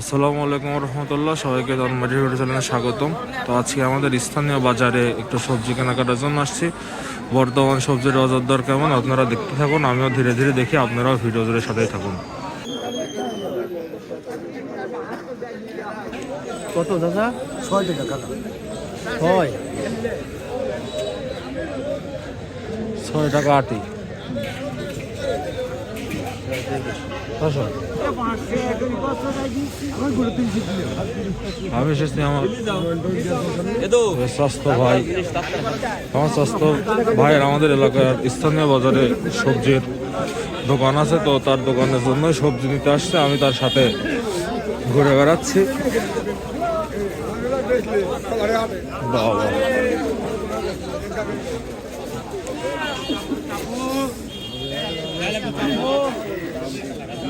আসসালামু আলাইকুম রহমতুল্লাহ সবাইকে ধর্মাটি ভিডিও চ্যানেলে স্বাগতম। তো আজকে আমাদের স্থানীয় বাজারে একটু সবজি কেনাকাটার জন্য আসছি। বর্তমান সবজির বাজার দর কেমন? আপনারা দেখতে থাকুন, আমিও ধীরে ধীরে দেখি, আপনারাও ভিডিও জুড়ে সাথেই থাকুন। কত দাদা? ছয় টাকা ছয় টাকা আটি। আমি এসেছি আমার স্বাস্থ্য ভাই আমার স্বাস্থ্য ভাইয়ের আমাদের এলাকার স্থানীয় বাজারে সবজির দোকান আছে তো তার দোকানের জন্য সবজি নিতে আসছে আমি তার সাথে ঘুরে বেড়াচ্ছি বাবা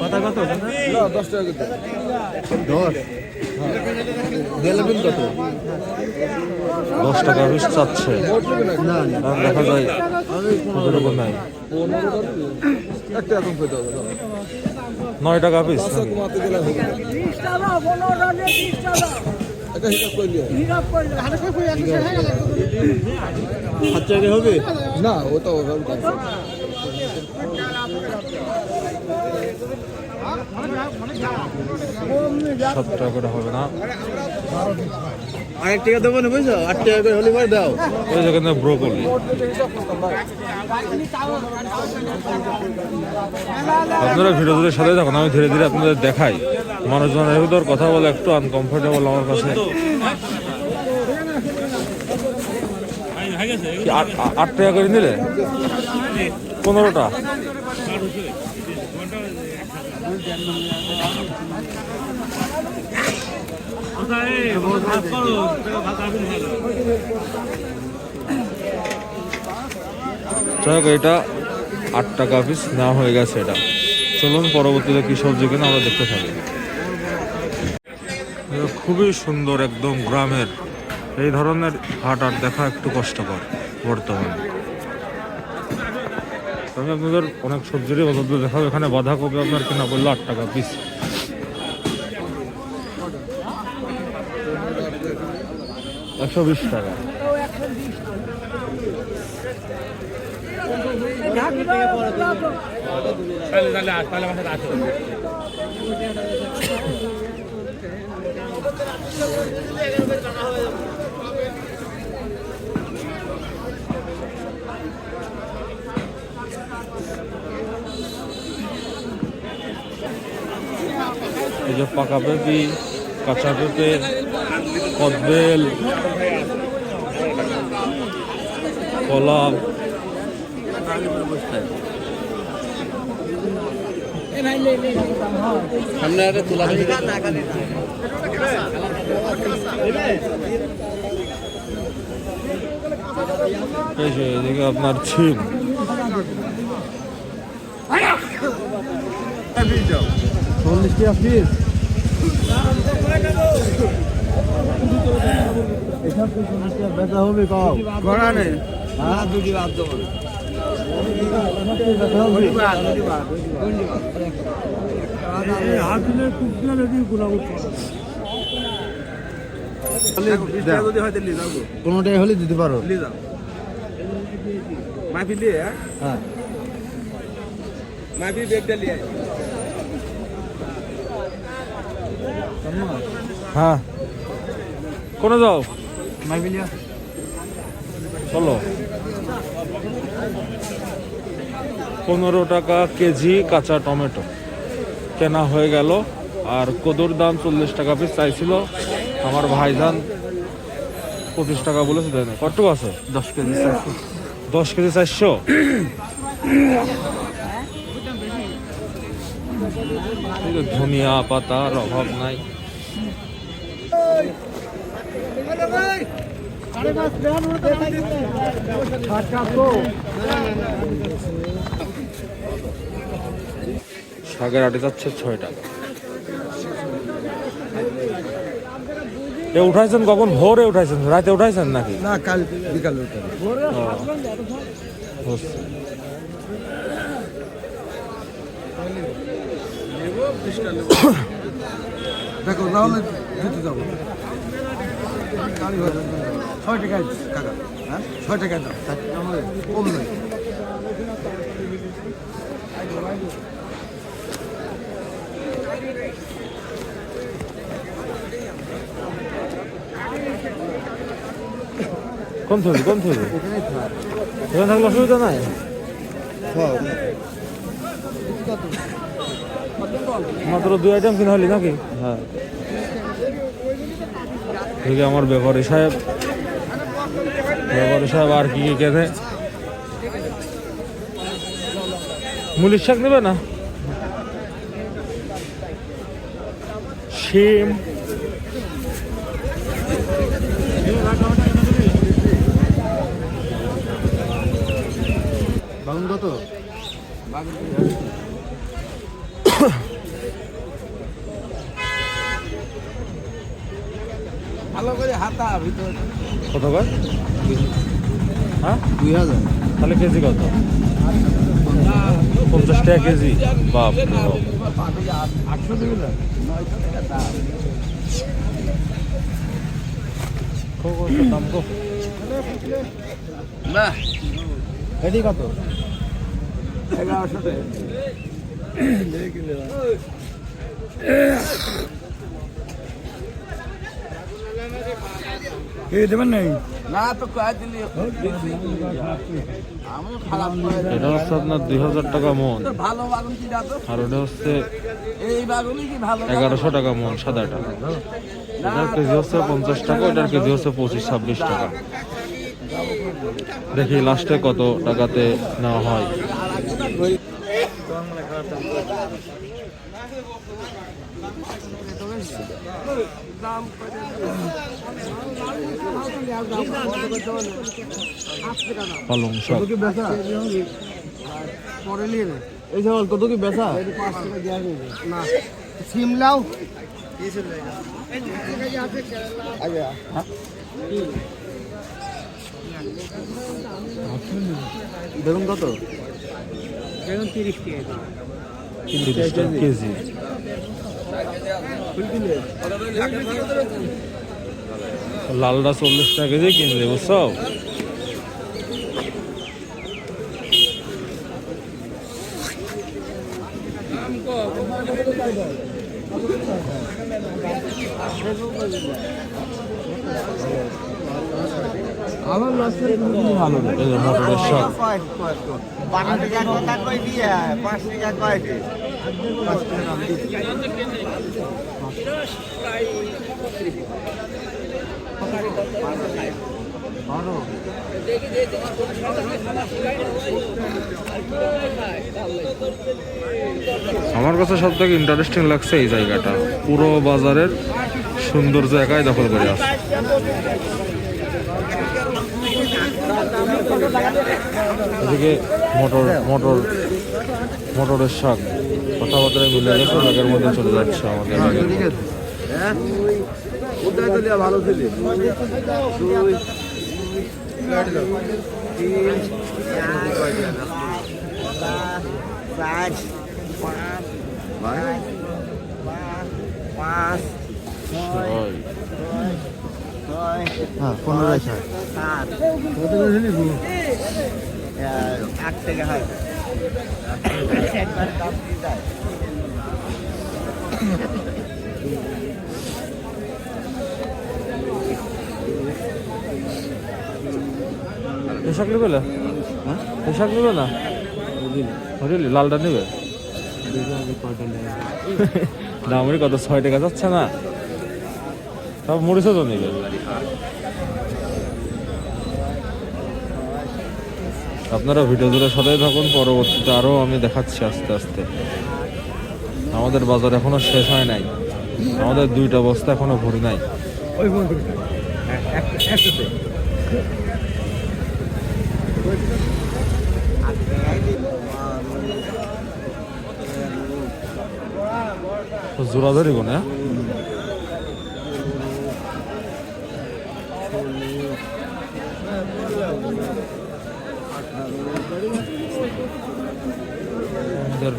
কথা কত? দশ। টাকা কিন্তু দশ কত? দশ টাকা পিস চাচ্ছে। না না। আর দেখা যায় ওরকম নাই। একটা এখন পেতে হবে নয় টাকা পিস গেলে হবে। না। ত্রিশ টাকা পনেরো টাকা ত্রিশ টাকা একটা হিসাব করলে হবে। হিসাব সাত টাকা করে হবে না। আরেক টাকা দেবো না বুঝছ? আট টাকা করে হলে পরে দাও। ওই যেখানে ব্রোকলি আপনারা ভিডিও ধরে সাথে থাকুন আমি ধীরে ধীরে আপনাদের দেখাই। মানুষজনের ভিতর কথা বলে একটু আনকমফোর্টেবল আমার কাছে। আট টাকা করে নিলে? পনেরোটা? যাই এটা আট টাকা পিস নেওয়া হয়ে গেছে এটা। চলুন, পরবর্তীতে কি সবজি কিনা আমরা দেখতে থাকি। খুবই সুন্দর একদম গ্রামের। এই ধরনের হাট আর দেখা একটু কষ্টকর বর্তমানে। আমি আপনাদের অনেক সবজিরই বাজার দর দেখাবো এখানে বাঁধাকপি আপনার কিনা পড়ল আট টাকা পিস একশো বিশ টাকা। এই যে পাকা পেঁপি কাঁচা পেঁপে কদবেল কলা সামনে একটা তোলা এদিকে আপনার ছিম চল্লিশ টাকা পিস এসব টাকা বেচা হবে কম করা নেই হ্যাঁ? দুটি বাদ দেবো হয়। কোনোটাই হলে দিতে পারো মাফি দিয়ে হ্যাঁ মাফি বেগটা লিয়ে হ্যাঁ। কোনে যাও? মাইবিলিয়া। চলো। পনেরো টাকা কেজি কাঁচা টমেটো। কেনা হয়ে গেল। আর কদুর দাম চল্লিশ টাকা পিস চাইছিল। আমার ভাইজান পঁচিশ টাকা বলেছে দেয় না কত আছে? দশ কেজি চারশো। দশ কেজি চারশো এই যে ধনিয়া পাতার অভাব নাই। শাকের আটি যাচ্ছে ছয় টাকা এ উঠাইছেন কখন? ভোরে উঠাইছেন? রাতে উঠাইছেন নাকি? না কাল বিকালে উঠে ও, বুঝছি। দেখো না হলে দিতে যাব। ছয় টাকায় কাকা। হ্যাঁ? ছয় টাকায় দাও। কম নয়। কম থাকবে কম থাকবে। এখানে থাকলে অসুবিধা নাই। মাত্র দুই আইটেম কিনা হলি নাকি? হ্যাঁ। এদিকে আমার ব্যাপারী সাহেব। ব্যাপারী সাহেব আর কি কি কেনে? মুলির শাক নেবে না? শিম। বাগুন কত? করে কত কয় হ্যাঁ? দুই হাজার। তাহলে কেজি কত? পঞ্চাশ টাকা কেজি। বাপ দাম কো? না এটি কত? এগারোশো টাকা। এই দেবেন নাই? না তো দিলি? আমি খারাপ করে এটা হচ্ছে আপনার দুই হাজার টাকা মন। তোর ভালো বাগুন কি আর ওটা হচ্ছে এই বাগুনই কি ভালো এগারোশো টাকা মন সাদাটা এটার কেজি হচ্ছে পঞ্চাশ টাকা ওটার কেজি হচ্ছে পঁচিশ ছাব্বিশ টাকা। দেখি লাস্টে কত টাকাতে নেওয়া হয়। পালং শাক। কি বেচা? এই চাউল কত কি বেচা? না সিমলাও বেগুন কত? বেগুন তিরিশ টাকা কেজি। লালটা চল্লিশ টাকা কেজি কিনলে বুঝছ? আমার লস করে ভালো না এই যে মটরের শাক টাকা কথা কই দিয়ে পাঁচ টাকা দিয়ে আমার কাছে সব থেকে ইন্টারেস্টিং লাগছে এই জায়গাটা। পুরো বাজারের সুন্দর জায়গায় দখল করে আছে এদিকে মোটর মোটর, মোটরের শাক। কথাবার্তা মিলে গেছে মধ্যে চলে যাচ্ছে আমাদের। হ্যাঁ? ওটাই তো ভালো ছিল? দুই পাঁচ ভাই। পাঁচ ওই, ছয় হ্যাঁ পনেরো ছয় সাত আট টাকা হয় শাক নেবে না? শাক নেবে না? বুঝলি লালটা নেবে? দামের কত ছয় টাকা যাচ্ছে না। সব মরিচও তো নেবে। আপনারা ভিডিও জুড়ে সদাই থাকুন, পরবর্তীতে আরও আমি দেখাচ্ছি আস্তে আস্তে। আমাদের বাজার এখনও শেষ হয় নাই। আমাদের দুইটা বস্তা এখনও ভরি নাই ওই ফোন করি একসাথে জোড়া ধরি কোনে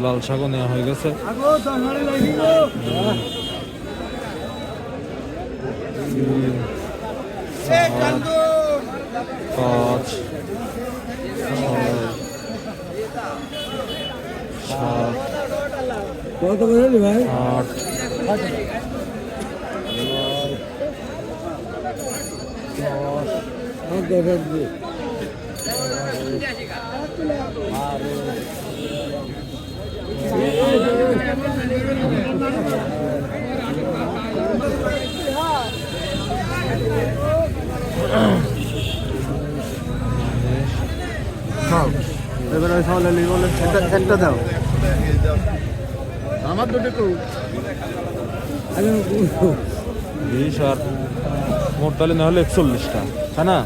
লাল শাকও নেওয়া হয়ে গেছে। পাঁচ। কত হলি ভাই আট দশ দরকার বলে একটা দাও। আমার দুটো বিশ আর মোট তাহলে না হলে একচল্লিশটা তাই না?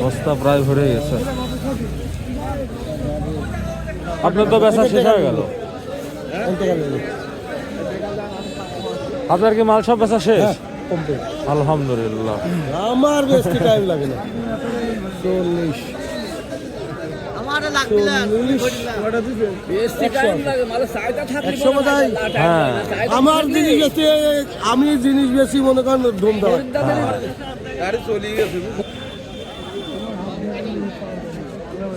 বস্তা প্রায় ভরে গেছে। আপনার তো বেচা শেষ হয়ে গেল। আপনার কি মাল সব বেচা শেষ? আলহামদুলিল্লাহ। আমার বেশি টাইম লাগে না। চল্লিশ। আমার হ্যাঁ। আমার জিনিস বেশি আমি জিনিস বেশি মনে করেন ধুম গেছে।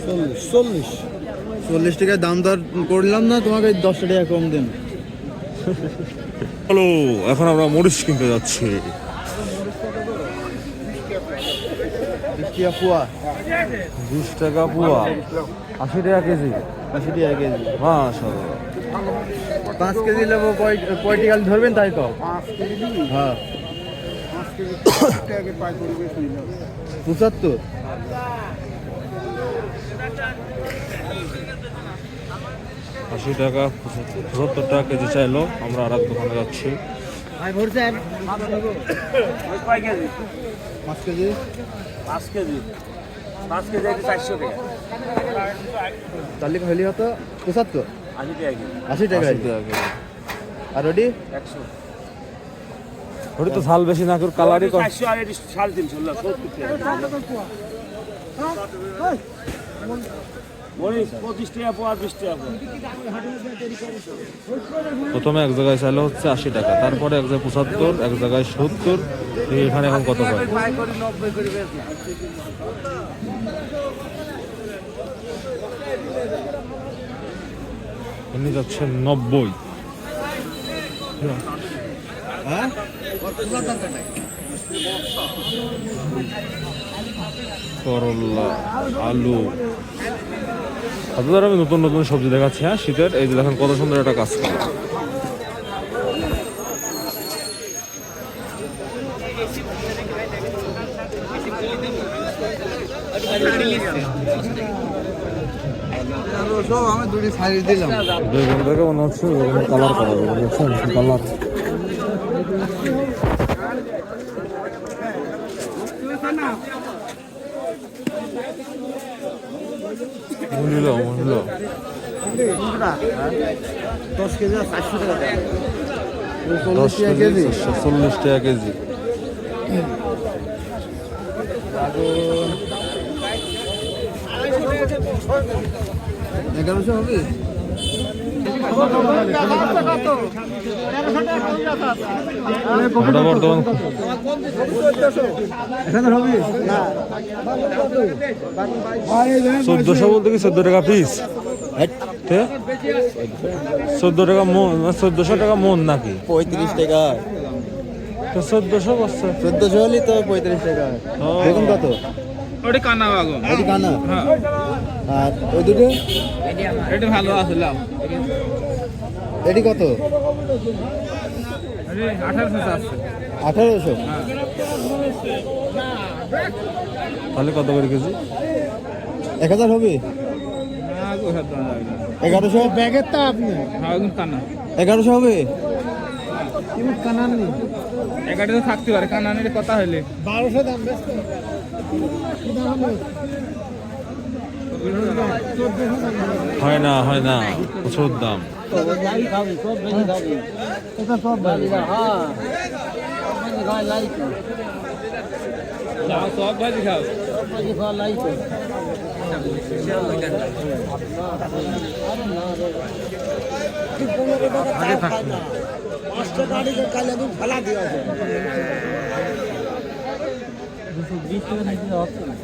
চল্লিশ চল্লিশ। চল্লিশ টাকায় দাম দর করলাম না তোমাকে দশ টাকা কম দেন। হ্যালো এখন আমরা মরিচ কিনতে যাচ্ছি। টিয়া পুয়া। বিশ টাকা পুয়া। আশি টাকা কেজি। আশি টাকা কেজি। মাশাআল্লাহ। পাঁচ কেজি নেব পলিটিক্যাল ধরবেন তাই তো? হ্যাঁ। পঁচাত্তর? আশি টাকা পঁচাত্তর টাকা কেজি চাইলো। আমরা আর এক দোকানে যাচ্ছি। পাঁচ কেজি? পাঁচ কেজি পাঁচ কেজি একটা চারশো টাকা তাহলে হলি হতো পঁচাত্তর আশি টাকা আশি টাকা আর ওটি একশো ওটি তো ঝাল বেশি না করে কালারই কম এটি সাড়ে তিনশো সত্তর টাকা প্রথমে এক জায়গায় চাইলে হচ্ছে আশি টাকা, তারপরে এক জায়গায় পঁচাত্তর, এক জায়গায় সত্তর এখানে এখন কত পাই উনি যাচ্ছে নব্বই। করল্লা আলু। আপনাদের আমি নতুন নতুন সবজি দেখাচ্ছি হ্যাঁ শীতের। এই যে দেখেন কত সুন্দর একটা কাজ। মনে হচ্ছে করা সব আমি দুটি সাইজ দিলাম বেগুন দেখে মনে হচ্ছে বেগুন কালার করা যাবে দেখছেন কালার মহিল মহিল দশ কেজি চারশো টাকা দশ চল্লিশ টাকা কেজি কেজি? চল্লিশ টাকা কেজি। এগারোশো হবে? বর্তমান চোদ্দশো বলতে কি চোদ্দ টাকা পিস চোদ্দ টাকা মন চোদ্দশো টাকা মন নাকি? পঁয়ত্রিশ টাকা। চোদ্দশো বছর। চোদ্দশো হলে তো পঁয়ত্রিশ টাকা। ও। বেগুন কত। ওটি কানা ওটি কানা? আর ওই দুটো? এটা ভালো আছে লাভ এটি কত? আঠারোশো তাহলে কত করে কেজি? এক হাজার হবে? এগারোশো? ব্যাগের তা আপনি? হ্যাঁ এগারোশো হবে? কানান নেই। তো থাকতে পারে কানানের কথা হইলে। বারোশো দাম বেশ হয় না হয় না প্রচুর দাম। সে গাড়িকে কালে ফেলা দিয়েছে হবে বিশ টাকা বেশি নেবে না তুমি না বিশ টাকা বেশি নেব না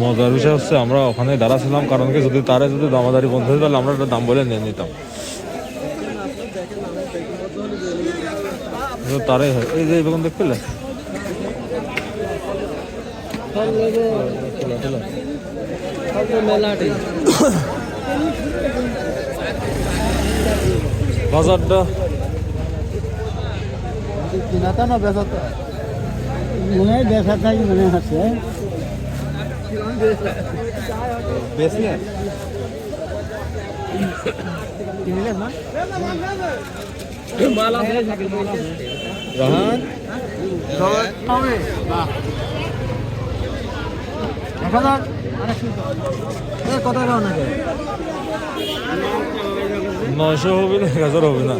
মজার বিষয় হচ্ছে আমরা ওখানে দাঁড়াছিলাম, কারণ কি যদি তারা যদি দামাদারি বন্ধ হতো তাহলে আমরা একটা দাম বলে নিয়ে নিতাম। তারাই হয় এই যে বেগুন দেখ পেলে মেলাটি। বাজারটা? কিনাতা না বেচাতা মনে হয় বেসাটাই মনে হচ্ছে এক হাজার। কত টাকা নাকি? নয়শো হবে না এক হাজার হবে না।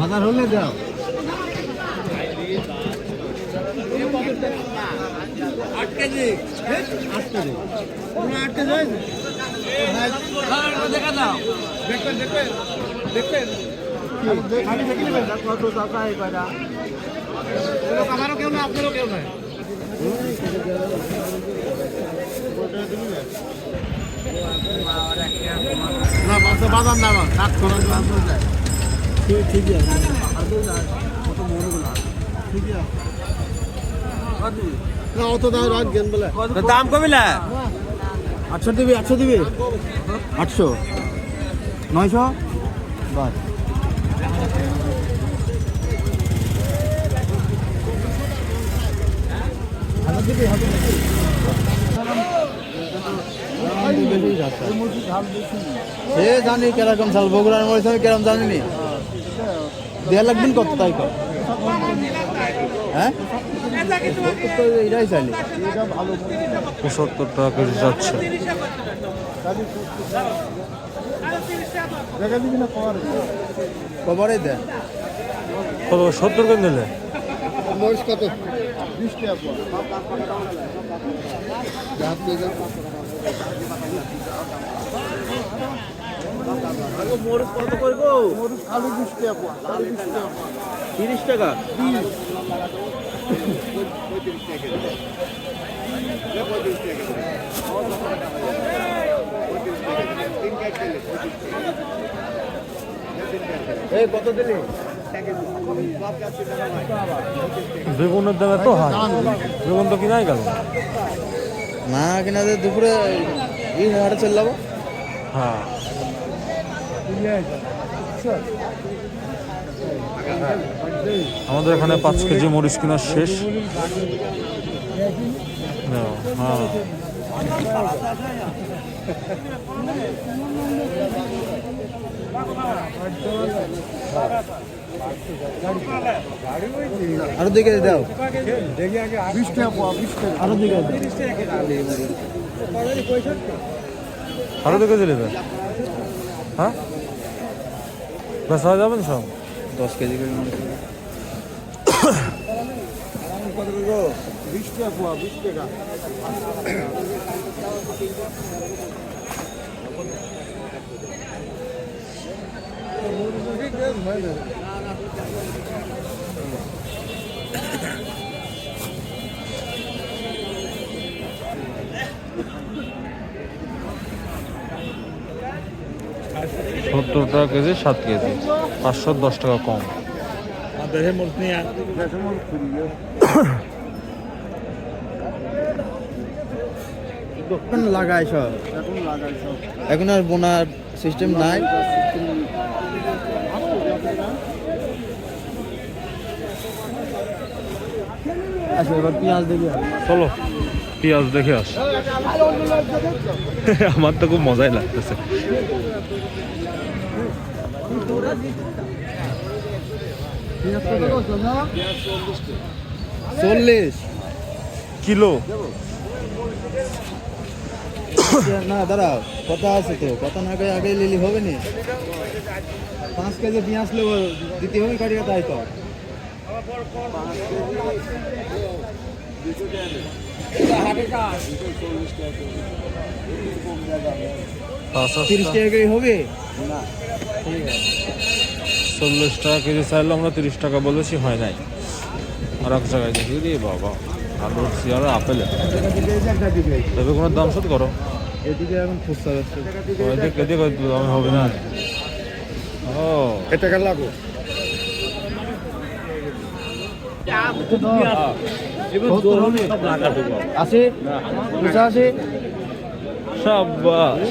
হাজার হলে দাও। বাদাম না কাজ করা ঠিক আছে। না অত দাম রাখ গেন বলে। দাম কমিলা আটশো দিবি আটশো দিবি। আটশো। নয়শো? বাস সে জানি কীরকম চাল বগুড়ার মরিচ আমি কীরকম জানি নি দেড় লাখ দিন কত তাই কর। হ্যাঁ? এটাই চাইলি পঁচাত্তর টাকা যাচ্ছে। কবরে দেয় কত সত্তর করে নিলে। মরিচ কত? বিশ টাকা মোর কত করব মরিচ আলু বিশ টাকা টাকা তিরিশ টাকা? কত দিলি বেগুনের দাম হাই। বেগুন তো কিনাই গেল। না কিনা যে দুপুরে এই হাটে চলে যাব। হ্যাঁ। আমাদের এখানে পাঁচ কেজি মরিচ কেনা শেষ। হ্যাঁ। আরও দিকে দাও। আরও দিকে আরও দেখে দিলে তো। হ্যাঁ? বেশ হয়ে যাবেন সব? দশ কেজি করে মনে কত বিশ টাকা পোয়া বিশ টাকা সত্তর টাকা কেজি সাত কেজি। পাঁচশো দশ টাকা কম। এখন লাগাই সব। এখন আর বোনার সিস্টেম নাই? আচ্ছা এবার পেঁয়াজ দেবে চলো পেঁয়াজ দেখে আস। আমার তো খুব মজাই লাগতেছে। চল্লিশ। কিলো? না, দাঁড়াও, কথা আছে তো। কথা না কয়ে আগে লিলি হবে নি? পাঁচ কেজি পেঁয়াজ নেব দিতে হবে কাটিয়ে তাই তো? তিরিশ টাকা হবে? চল্লিশ টাকা কেজি চাইলে আমরা তিরিশ টাকা বলেছি, হয় নাই। আর এক জায়গায় দেখি রে বাবা আলুর চেয়ার আপেলে। তবে কোনো দাম শোধ করো। এদিকে এখন খুচরা যাচ্ছে এদিকে এদিকে দাম হবে না ও। এটা কার লাগো। আছে? আছে? সাবাস